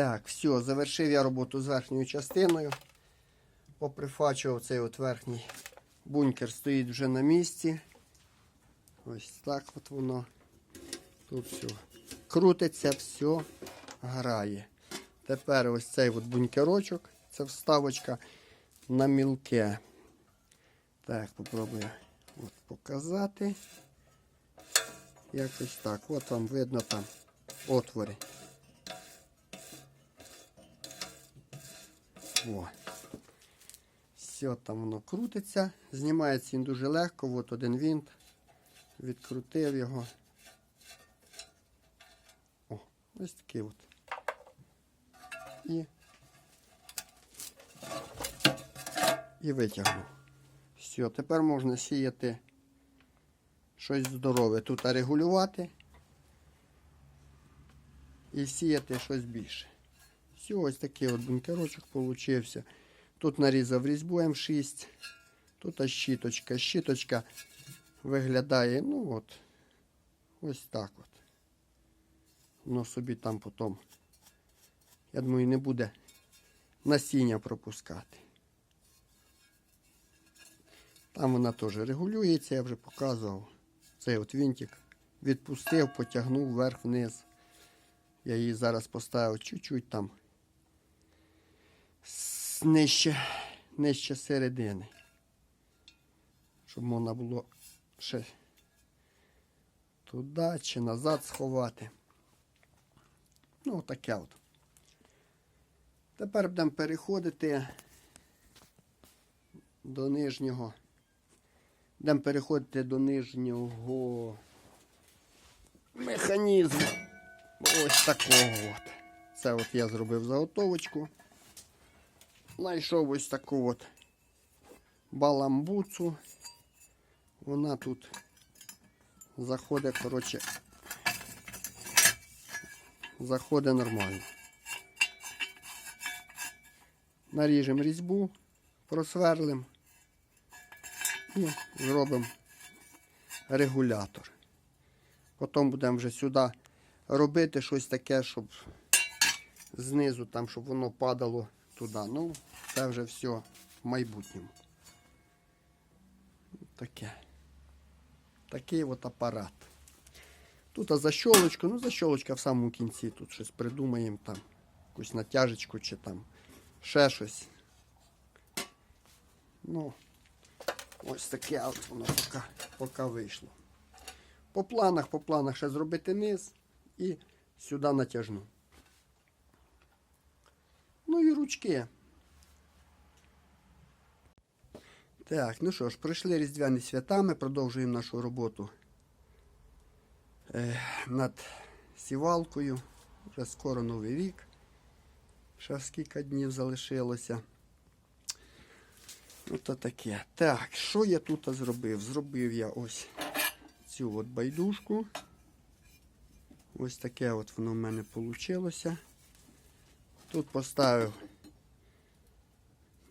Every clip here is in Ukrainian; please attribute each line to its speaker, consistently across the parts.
Speaker 1: Так, все, завершив я роботу з верхньою частиною. Поприфачував цей от верхній бункер стоїть вже на місці. Ось так от воно. Тут все крутиться, все грає. Тепер ось цей от бункерочок, це вставочка на мілке. Так, попробую от показати. Якось так. От вам видно там отвори. О. Все, там воно крутиться. Знімається він дуже легко. От один винт. Відкрутив його. О, ось такий от. І, і витягнув. Все, тепер можна сіяти щось здорове. Тут регулювати і сіяти щось більше. Все, ось такий от бункерочок получився. Тут нарізав різьбу М6. Тут щіточка. Щіточка виглядає, ну от, ось так от. Воно собі там потім, я думаю, не буде насіння пропускати. Там вона теж регулюється, я вже показував. Цей от вінтик відпустив, потягнув вверх-вниз. Я її зараз поставив чуть-чуть там нижче, нижче середини. Щоб можна було ще туди чи назад сховати. Ну, таке от. Тепер будемо переходити до нижнього. Будемо переходити до нижнього механізму. Ось такого от. Це от я зробив заготовочку. Знайшов ось таку от баламбуцу. Вона тут заходить, коротше, заходить нормально. Наріжемо різьбу, просверлимо і зробимо регулятор. Потім будемо вже сюди робити щось таке, щоб знизу там, щоб воно падало туди. Ну, це вже все в майбутньому. Таке. Такий от апарат. Тут а ну защолочка в самому кінці. Тут щось придумаємо там. Якусь натяжечку чи там ще щось. Ну, ось таке от воно поки, поки вийшло. По планах, по планах ще зробити низ і сюди натяжну. Ну і ручки. Так, ну що ж, пройшли різдвяні свята, ми продовжуємо нашу роботу е, над сівалкою. Вже скоро новий рік. Ще скільки днів залишилося. Ото таке. Так, що я тут зробив? Зробив я ось цю от байдужку. Ось таке от воно в мене вийшло. Тут поставив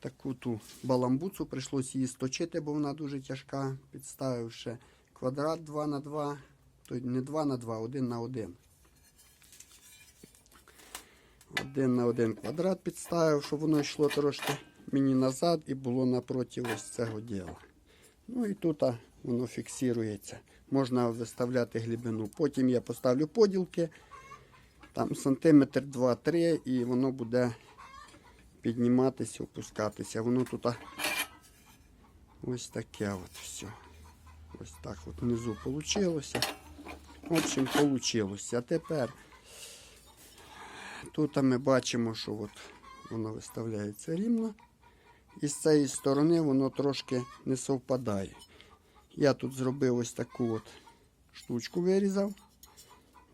Speaker 1: таку ту баламбуцу, прийшлося її сточити, бо вона дуже тяжка. Підставив ще квадрат 2 на 2 Тобто не 2 на 2 1 на 1 Один на один квадрат підставив, щоб воно йшло трошки мені назад і було напроти ось цього діла. Ну і тут воно фіксується. Можна виставляти глибину. Потім я поставлю поділки, там сантиметр 2-3 і воно буде підніматися, опускатися. Воно тут ось таке от все. Ось так от внизу вийшло. В общем, вийшло. А тепер тут ми бачимо, що от воно виставляється рівно. І з цієї сторони воно трошки не совпадає. Я тут зробив ось таку от штучку вирізав.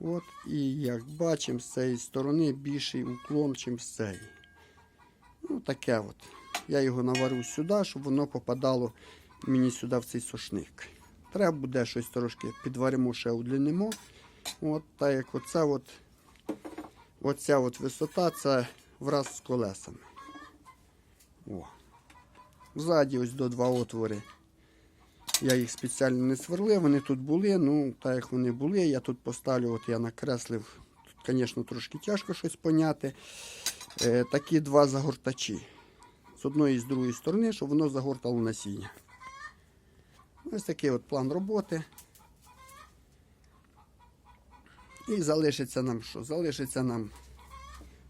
Speaker 1: От, і як бачимо, з цієї сторони більший уклон, ніж з цієї. Ну, таке от. Я його наварю сюди, щоб воно попадало мені сюди в цей сошник. Треба буде щось трошки підваримо, ще удлінимо. От так як оця от, оця от висота, це враз з колесами. О. Ззаді ось до два отвори. Я їх спеціально не сверлив, вони тут були, ну, так як вони були, я тут поставлю, от я накреслив тут звісно, трошки тяжко щось поняти. Е, такі два загортачі. З одної і з другої сторони, щоб воно загортало насіння. Ось такий от план роботи. І залишиться нам що? Залишиться нам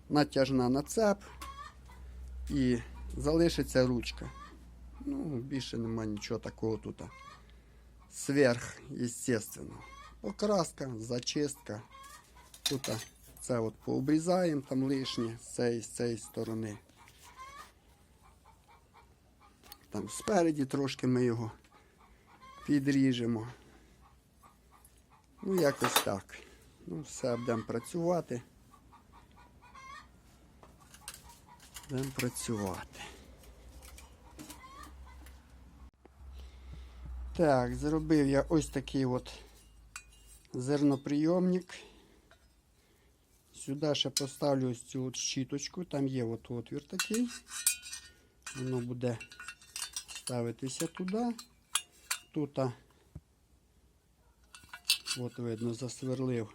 Speaker 1: натяжна нацеп і залишиться ручка. Ну, більше нема нічого такого тут. Сверх, естественно. Покраска, зачистка. Тут це от пообрізаємо там лишнє з цієї, з цієї сторони. Там спереді трошки ми його підріжемо. Ну, якось так. Ну, все, будемо працювати. Будемо працювати. Так, зробив я ось такий от зерноприйомник. Сюди ще поставлю ось цю от щіточку. Там є от отвір такий. Воно буде ставитися туди. Тут, от видно, засверлив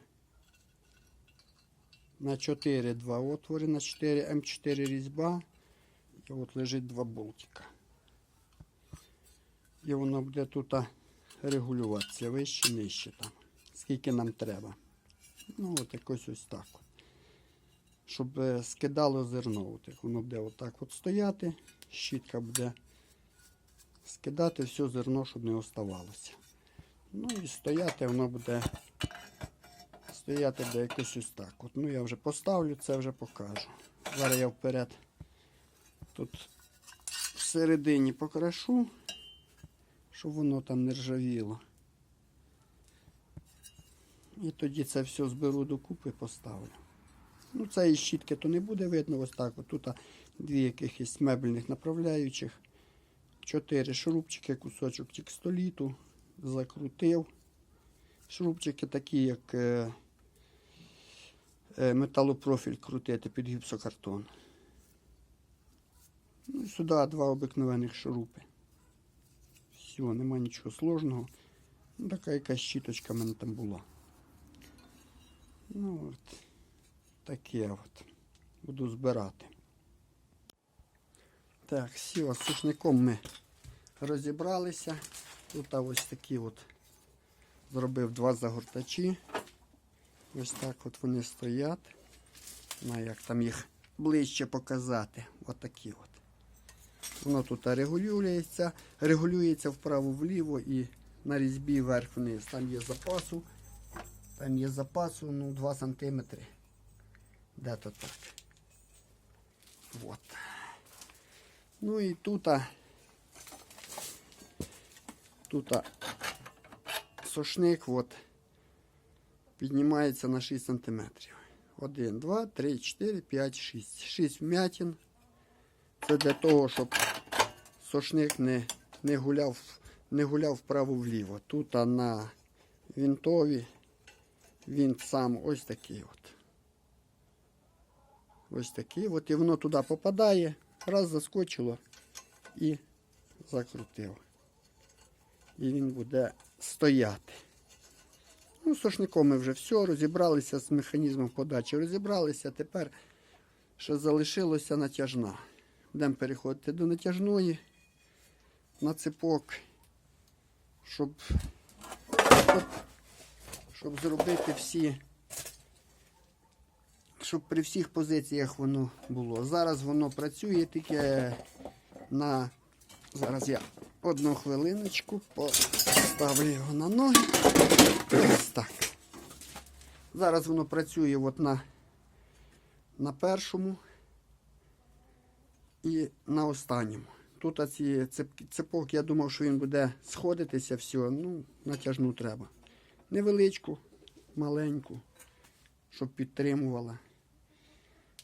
Speaker 1: на 4 два отвори, на 4 М4 різьба. І от лежить два болтика. І воно буде тут регулюватися вище, нижче там. Скільки нам треба. Ну, от якось ось так. Щоб е, скидало зерно. От, воно буде отак от стояти. Щітка буде скидати все зерно, щоб не оставалося. Ну і стояти воно буде. Стояти буде якось ось так. От, ну я вже поставлю, це вже покажу. Зараз я вперед тут всередині покрашу, щоб воно там не ржавіло. І тоді це все зберу докупи і поставлю. Ну, цієї щітки то не буде видно ось так. От тут дві якихось мебельних направляючих. Чотири шурупчики, кусочок текстоліту, закрутив. Шурупчики такі, як е, е, металопрофіль крутити під гіпсокартон. Ну, і сюди два обикновених шурупи. Все, нема нічого сложного. Ну, така якась щіточка в мене там була. Ну от, таке от. Буду збирати. Так, все, з сушником ми розібралися. Тут ось такі от зробив два загортачі. Ось так от вони стоять. Ну, як там їх ближче показати. Отакі от. Воно тут регулюється, регулюється вправо-вліво і на різьбі вверх-вниз. Там є запасу. Там є запасу ну, 2 см. Де то так. Вот. Ну і тут, тут сошник от, піднімається на 6 см. 1, 2, 3, 4, 5, 6. 6 вмятин. Це для того, щоб сошник не, не гуляв, не гуляв вправо-вліво. Тут а, на вінтові він сам ось такий от. Ось такий от. І воно туди попадає, раз заскочило і закрутив. І він буде стояти. Ну, з сошником ми вже все, розібралися з механізмом подачі, розібралися. Тепер ще залишилося натяжна. Будемо переходити до натяжної на цепок, щоб, щоб, щоб зробити всі, щоб при всіх позиціях воно було. Зараз воно працює тільки на. Зараз я одну хвилиночку поставлю його на ноги. Ось так. Зараз воно працює от на, на першому і на останньому. Тут ці цепок, я думав, що він буде сходитися, все, ну, натяжну треба. Невеличку, маленьку, щоб підтримувала.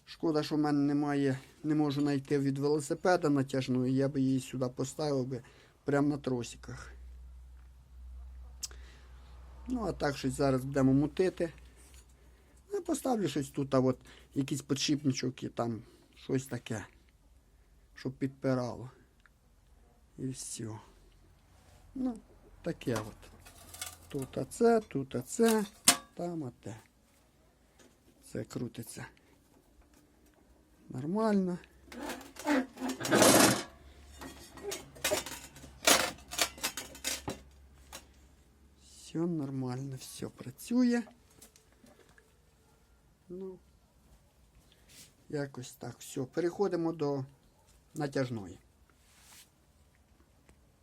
Speaker 1: Шкода, що в мене немає, не можу знайти від велосипеда натяжної, я би її сюди поставив би прямо на тросиках. Ну, а так щось зараз будемо мутити. Ну, поставлю щось тут, а от якийсь подшипничок і там щось таке, щоб підпирало. І все. Ну, таке от. Тут оце, тут оце, там оте. Це крутиться. Нормально. Все нормально, все працює. Ну, якось так. Все, переходимо до натяжної.